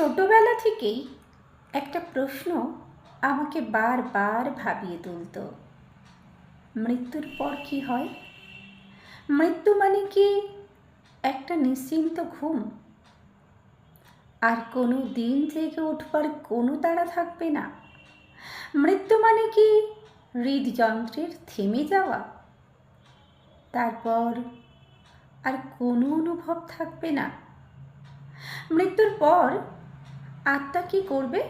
ছোটবেলা থেকেই একটা প্রশ্ন আমাকে বারবার ভাবিয়ে তুলত। মৃত্যুর পর কি হয়? মৃত্যু মানে কি একটা নিশ্চিন্ত ঘুম? আর কোনো দিন জেগে উঠবার কোনো তাড়া থাকবে না। মৃত্যু মানে কি হৃদযন্ত্রের থেমে যাওয়া? তারপর আর কোনো অনুভব থাকবে না। মৃত্যুর পর আত্মা কি করবে?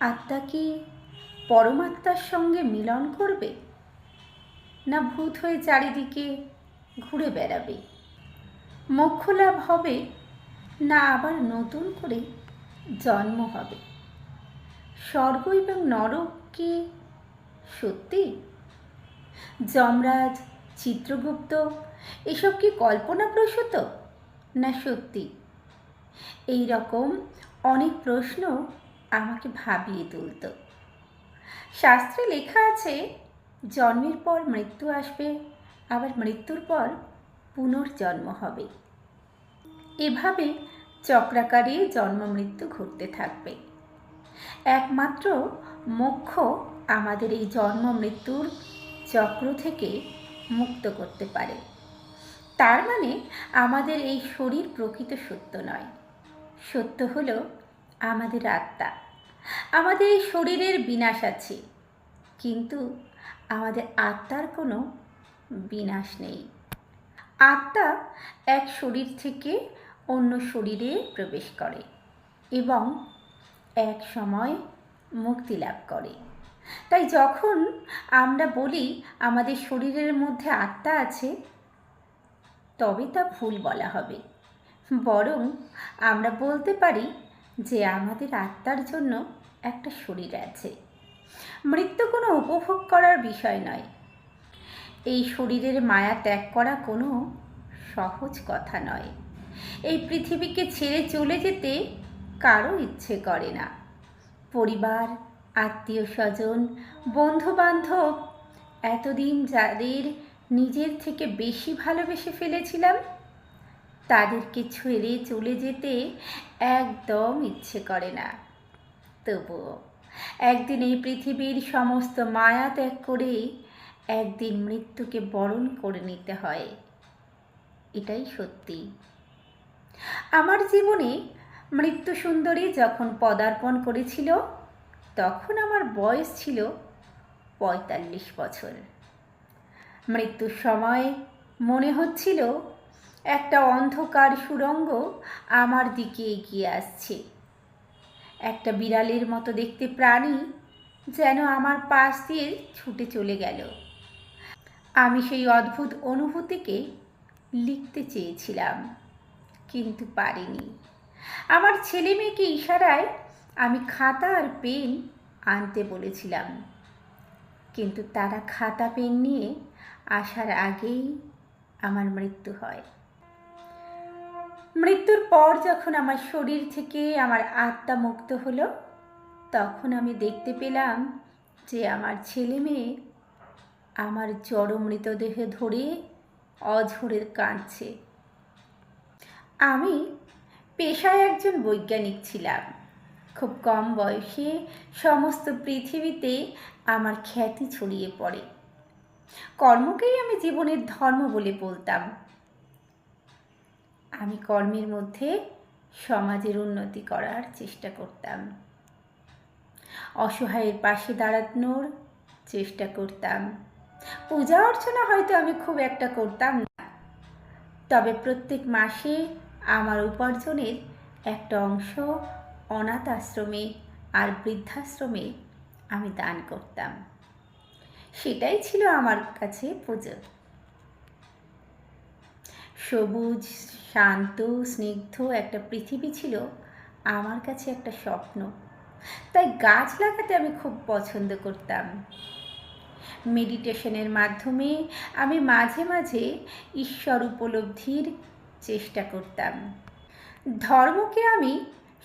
আত্মা কি পরমাত্মার সঙ্গে মিলন করবে? না ভূত হয়ে চারিদিকে ঘুরে বেড়াবে? মোক্ষ লাভ হবে না আবার নতুন করে জন্ম হবে? স্বর্গ এবং নরক কি সত্যি? যমরাজ, চিত্রগুপ্ত, এসব কি কল্পনাপ্রসূত? না সত্যি? এই রকম অনেক প্রশ্ন আমাকে ভাবিয়ে তুলত। শাস্ত্রে লেখা আছে, জন্মের পর মৃত্যু আসবে, আবার মৃত্যুর পর পুনর্জন্ম হবে। এভাবে চক্রাকারে জন্ম মৃত্যু ঘটতে থাকবে। একমাত্র মোক্ষ আমাদের এই জন্ম মৃত্যুর চক্র থেকে মুক্ত করতে পারে। তার মানে আমাদের এই শরীর প্রকৃত সত্য নয়। সত্য হলো আমাদের আত্মা। আমাদের এই শরীরের বিনাশ আছে। কিন্তু আমাদের আত্মার কোনো বিনাশ নেই। আত্মা এক শরীর থেকে অন্য শরীরে প্রবেশ করে এবং এক সময় মুক্তি লাভ করে। তাই যখন আমরা বলি আমাদের শরীরের মধ্যে আত্মা আছে, তবে তা ভুল বলা হবে। বরং আমরা বলতে পারি যে আমাদের আত্মার জন্য একটা শরীর আছে। মৃত্যু কোনো উপভোগ করার বিষয় নয়। এই শরীরের মায়া ত্যাগ করা কোনো সহজ কথা নয়। এই পৃথিবীকে ছেড়ে চলে যেতে কারও ইচ্ছে করে না। পরিবার আত্মীয় স্বজন বন্ধু বান্ধব এতদিন যাদের নিজের থেকে বেশি ভালোবেসে ফেলেছিলাম তাদেরকে ছেড়ে চলে যেতে একদম ইচ্ছে করে না। তবুও একদিন এই পৃথিবীর সমস্ত মায়া ত্যাগ করে একদিন মৃত্যুকে বরণ করে নিতে হয়। এটাই সত্যি। আমার জীবনে মৃত্যু সুন্দরী যখন পদার্পণ করেছিল, তখন আমার বয়স ছিল পঁয়তাল্লিশ বছর। মৃত্যুর সময় মনে হচ্ছিল একটা অন্ধকার সুরঙ্গ আমার দিকে এগিয়ে আসছে। একটা বিড়ালের মতো দেখতে প্রাণী যেন আমার পাশ দিয়ে ছুটে চলে গেল। আমি সেই অদ্ভুত অনুভূতিকে লিখতে চেয়েছিলাম, কিন্তু পারিনি। আমার ছেলে মেয়েকে ইশারায় আমি খাতা আর পেন আনতে বলেছিলাম, কিন্তু তারা খাতা, পেন নিয়ে আসার আগেই আমার মৃত্যু হয়। মৃত্যুর পর যখন আমার শরীর থেকে আমার আত্মা মুক্ত হলো, তখন আমি দেখতে পেলাম যে আমার ছেলে মেয়ে আমার জড় মৃতদেহে ধরে অঝরে কাঁদছে। আমি পেশায় একজন বৈজ্ঞানিক ছিলাম। খুব কম বয়সে সমস্ত পৃথিবীতে আমার খ্যাতি ছড়িয়ে পড়ে। কর্মকেই আমি জীবনের ধর্ম বলে বলতাম। আমি কর্মের মধ্যে সমাজের উন্নতি করার চেষ্টা করতাম। অসহায়ের পাশে দাঁড়ানোর চেষ্টা করতাম। পূজা অর্চনা হয়তো আমি খুব একটা করতাম না। তবে প্রত্যেক মাসে আমার উপার্জনের একটা অংশ অনাথ আশ্রমে আর বৃদ্ধাশ্রমে আমি দান করতাম। সেটাই ছিল আমার কাছে পুজো। সবুজ শান্ত স্নিগ্ধ একটা পৃথিবী ছিল আমার কাছে একটা স্বপ্ন। তাই গাছ লাগাতে আমি খুব পছন্দ করতাম। মেডিটেশনের মাধ্যমে আমি মাঝে মাঝে ঈশ্বর উপলব্ধির চেষ্টা করতাম। ধর্মকে আমি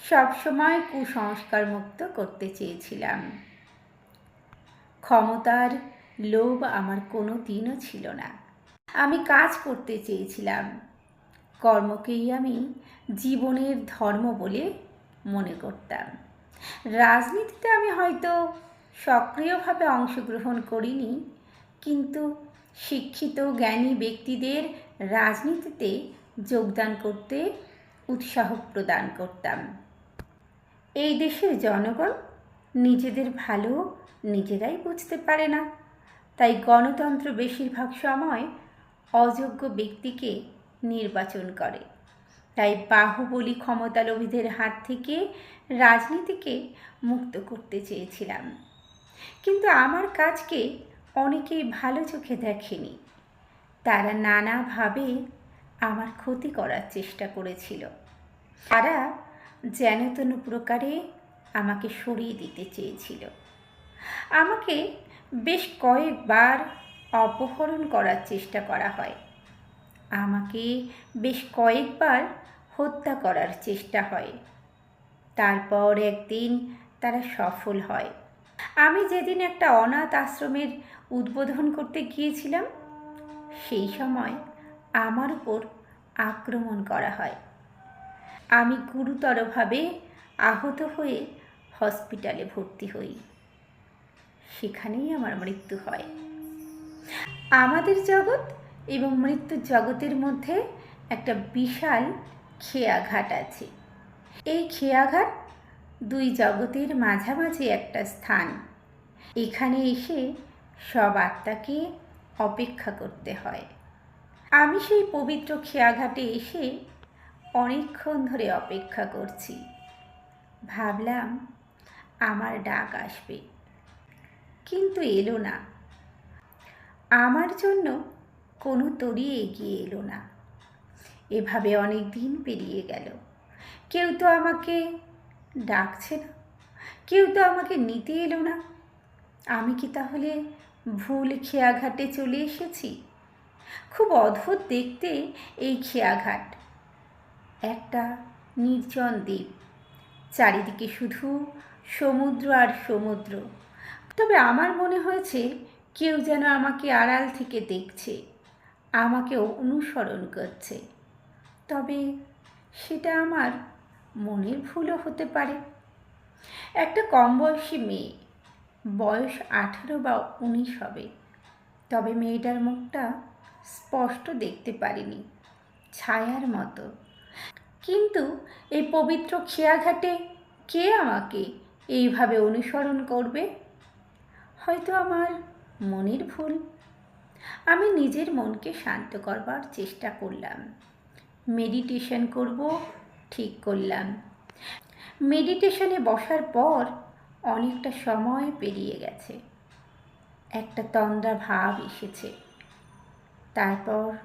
সবসময় কুসংস্কার মুক্ত করতে চেয়েছিলাম। ক্ষমতার লোভ আমার কোনো দিনও ছিল না। আমি কাজ করতে চেয়েছিলাম। কর্মকেই আমি জীবনের ধর্ম বলে মনে করতাম। রাজনীতিতে আমি হয়তো সক্রিয়ভাবে অংশগ্রহণ করিনি, কিন্তু শিক্ষিত, জ্ঞানী ব্যক্তিদের রাজনীতিতে যোগদান করতে উৎসাহ প্রদান করতাম। এই দেশের জনগণ নিজেদের ভালো নিজেরাই বুঝতে পারে না, তাই গণতন্ত্র বেশিরভাগ সময় অযোগ্য ব্যক্তিকে নির্বাচন করে। তাই বাহুবলী ক্ষমতালোভীদের হাত থেকে রাজনীতিকে মুক্ত করতে চেয়েছিলাম। কিন্তু আমার কাজকে অনেকেই ভালো চোখে দেখেনি। তারা নানাভাবে আমার ক্ষতি করার চেষ্টা করেছিল। তারা যেন তেন প্রকারে আমাকে সরিয়ে দিতে চেয়েছিল। আমাকে বেশ কয়েকবার অপহরণ করার চেষ্টা করা হয়। আমাকে বেশ কয়েকবার হত্যা করার চেষ্টা হয়। তারপর একদিন তারা সফল হয়। আমি যেদিন একটা অনাথ আশ্রমের উদ্বোধন করতে গিয়েছিলাম, সেই সময় আমার উপর আক্রমণ করা হয়। আমি গুরুতরভাবে আহত হয়ে হসপিটালে ভর্তি হই। সেখানেই আমার মৃত্যু হয়। আমাদের জগৎ এবং মৃত্যুর জগতের মধ্যে একটা বিশাল খেয়াঘাট আছে। এই খেয়াঘাট দুই জগতের মাঝামাঝি একটা স্থান। এখানে এসে সব আত্মাকে অপেক্ষা করতে হয়। আমি সেই পবিত্র খেয়াঘাটে এসে অনেকক্ষণ ধরে অপেক্ষা করছি। ভাবলাম, আমার ডাক আসবে। কিন্তু এলো না। আমার জন্য কোনো তরি এগিয়ে এলো না। এভাবে অনেক দিন পেরিয়ে গেল। কেউ তো আমাকে ডাকছে না। কেউ তো আমাকে নিতে এলো না। আমি কি তাহলে ভুল খেয়াঘাটে চলে এসেছি? খুব অদ্ভুত দেখতে এই খেয়াঘাট। একটা নির্জন দ্বীপ। চারিদিকে শুধু সমুদ্র আর সমুদ্র। তবে আমার মনে হয়েছে কেউ যেন আমাকে আড়াল থেকে দেখছে। আমাকে অনুসরণ করছে। তবে সেটা আমার মনের ভুলও হতে পারে। একটা কম বয়সী মেয়ে, বয়স আঠারো বা উনিশ হবে, তবে মেয়েটার মুখটা স্পষ্ট দেখতে পারিনি, ছায়ার মতো। কিন্তু এই পবিত্র খেয়াঘাটে কে আমাকে এইভাবে অনুসরণ করবে? হয়তো আমার মনের ভুল। আমি নিজের মনকে শান্ত করবার চেষ্টা করলাম। মেডিটেশন করব, ঠিক করলাম। মেডিটেশনে বসার পর অনেকটা সময় পেরিয়ে গেছে। একটা তন্দ্রা ভাব এসেছে। তারপর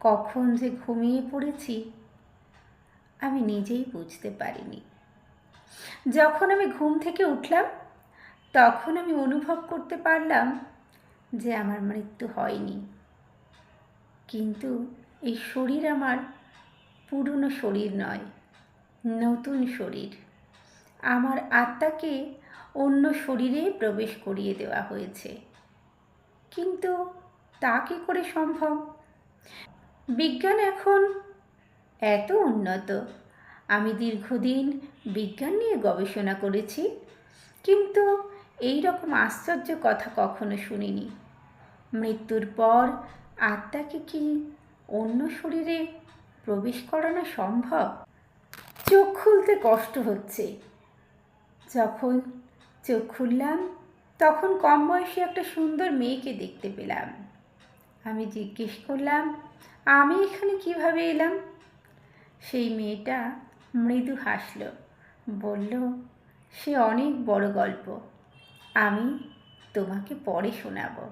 কখন যে ঘুমিয়ে পড়েছি, আমি নিজেই বুঝতে পারিনি। যখন আমি ঘুম থেকে উঠলাম, তখন আমি অনুভব করতে পারলাম যে আমার মৃত্যু হয়নি। কিন্তু এই শরীর আমার পুরনো শরীর নয়, নতুন শরীর। আমার আত্মাকে অন্য শরীরে প্রবেশ করিয়ে দেওয়া হয়েছে। কিন্তু তা কী করে সম্ভব? বিজ্ঞান এখন এত উন্নত। আমি দীর্ঘদিন বিজ্ঞান নিয়ে গবেষণা করেছি, কিন্তু এই রকম আশ্চর্য কথা কখনো শুনিনি। মৃত্যুর পর আত্মাকে কি অন্য শরীরে প্রবেশ করানো সম্ভব? চোখ খুলতে কষ্ট হচ্ছে। যখন চোখ খুললাম, তখন কম বয়সী একটা সুন্দর মেয়েকে দেখতে পেলাম। আমি জিজ্ঞেস করলাম, আমি এখানে কীভাবে এলাম? সেই মেয়েটা মৃদু হাসল, বলল, সে অনেক বড় গল্প। আমি তোমাকে পরে শোনাব।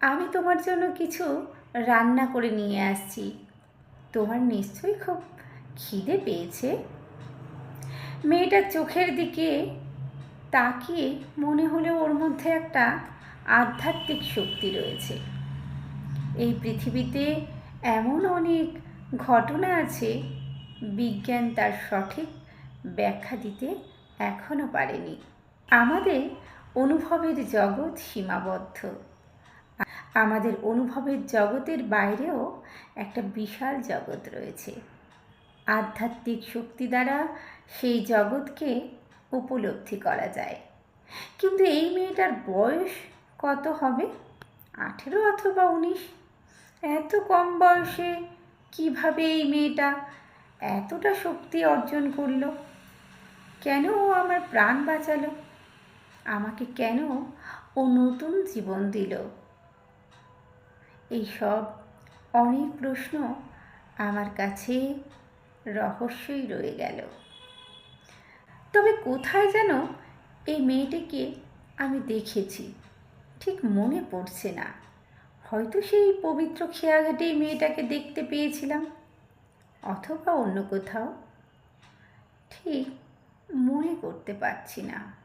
আমি তোমার জন্য কিছু রান্না করে নিয়ে আসছি। তোমার নিশ্চয়ই খুব খিদে পেয়েছে। মেয়েটার চোখের দিকে তাকিয়ে মনে হলো ওর মধ্যে একটা আধ্যাত্মিক শক্তি রয়েছে। এই পৃথিবীতে এমন অনেক ঘটনা আছে, বিজ্ঞান তার সঠিক ব্যাখ্যা দিতে এখনও পারেনি। আমাদের অনুভবের জগৎ সীমাবদ্ধ। আমাদের অনুভবের জগতের বাইরেও একটা বিশাল জগৎ রয়েছে। আধ্যাত্মিক শক্তি দ্বারা সেই জগৎকে উপলব্ধি করা যায়। কিন্তু এই মেয়েটার বয়স কত হবে? আঠেরো অথবা উনিশ? এত কম বয়সে কীভাবে এই মেয়েটা এতটা শক্তি অর্জন করল? কেন ও আমার প্রাণ বাঁচালো? আমাকে কেন ও নতুন জীবন দিল? এই সব অনেক প্রশ্ন আমার কাছে রহস্যই রয়ে গেল। তবে কোথায় যেন এই মেয়েটিকে আমি দেখেছি, ঠিক মনে পড়ছে না। হয়তো সেই পবিত্র খেয়াঘাটেই মেয়েটাকে দেখতে পেয়েছিলাম, অথবা অন্য কোথাও, ঠিক মনে করতে পারছি না।